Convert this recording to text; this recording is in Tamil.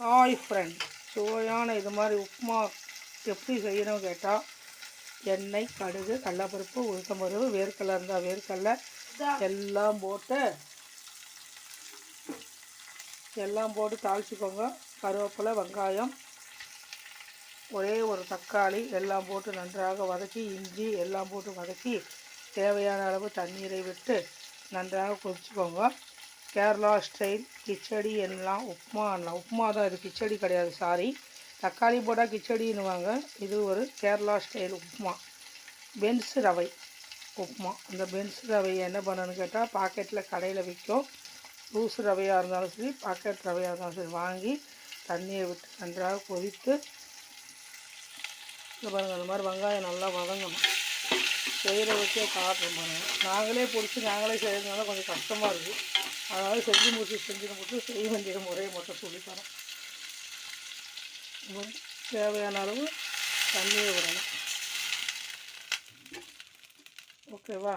ஹாய் ஃப்ரெண்ட் சுவையான இது மாதிரி உப்புமா எப்படி செய்யணும் கேட்டால் எண்ணெய் கடுகு கடலப்பருப்பு உளுத்தம்பருப்பு வேர்க்கடலை இருந்தால் வேர்க்கடலை எல்லாம் போட்டு எல்லாம் போட்டு தாளிச்சிக்கோங்க. கருவேப்பிலை வெங்காயம் ஒரே ஒரு தக்காளி எல்லாம் போட்டு நன்றாக வதக்கி இஞ்சி எல்லாம் போட்டு வதக்கி தேவையான அளவு தண்ணீரை விட்டு நன்றாக கொதிச்சுக்கோங்க. கேரளா ஸ்டைல் கிச்சடி எல்லாம் உப்புமா உப்புமா தான் இது. கிச்சடி கிடையாது. சாரி தக்காளி போட்டால் கிச்சடின்னுவாங்க. இது ஒரு கேரளா ஸ்டைல் உப்புமா பென்ஸ் ரவை. உப்புமா அந்த பென்ஸ் ரவையை என்ன பண்ணணும்னு கேட்டால் பாக்கெட்டில் கடையில் விற்கும். லூஸ் ரவையாக இருந்தாலும் சரி பாக்கெட் ரவையாக இருந்தாலும் சரி வாங்கி தண்ணியை விட்டு நன்றாக கொதித்து இந்த பாருங்கள் அந்த மாதிரி வெங்காயம் நல்லா வதங்கணும். செய்கிற வச்சே காட்டுறோம் பாருங்கள் நாங்களே பிடிச்சி நாங்களே செய்கிறதுனால கொஞ்சம் கஷ்டமாக இருக்குது அதனால் செஞ்சு முடிச்சு செஞ்சு முடிச்சு செய்ய வேண்டிய முறையை மட்டும் சொல்லித்தரோம் தேவையான அளவு தண்ணியை விடணும். ஓகேவா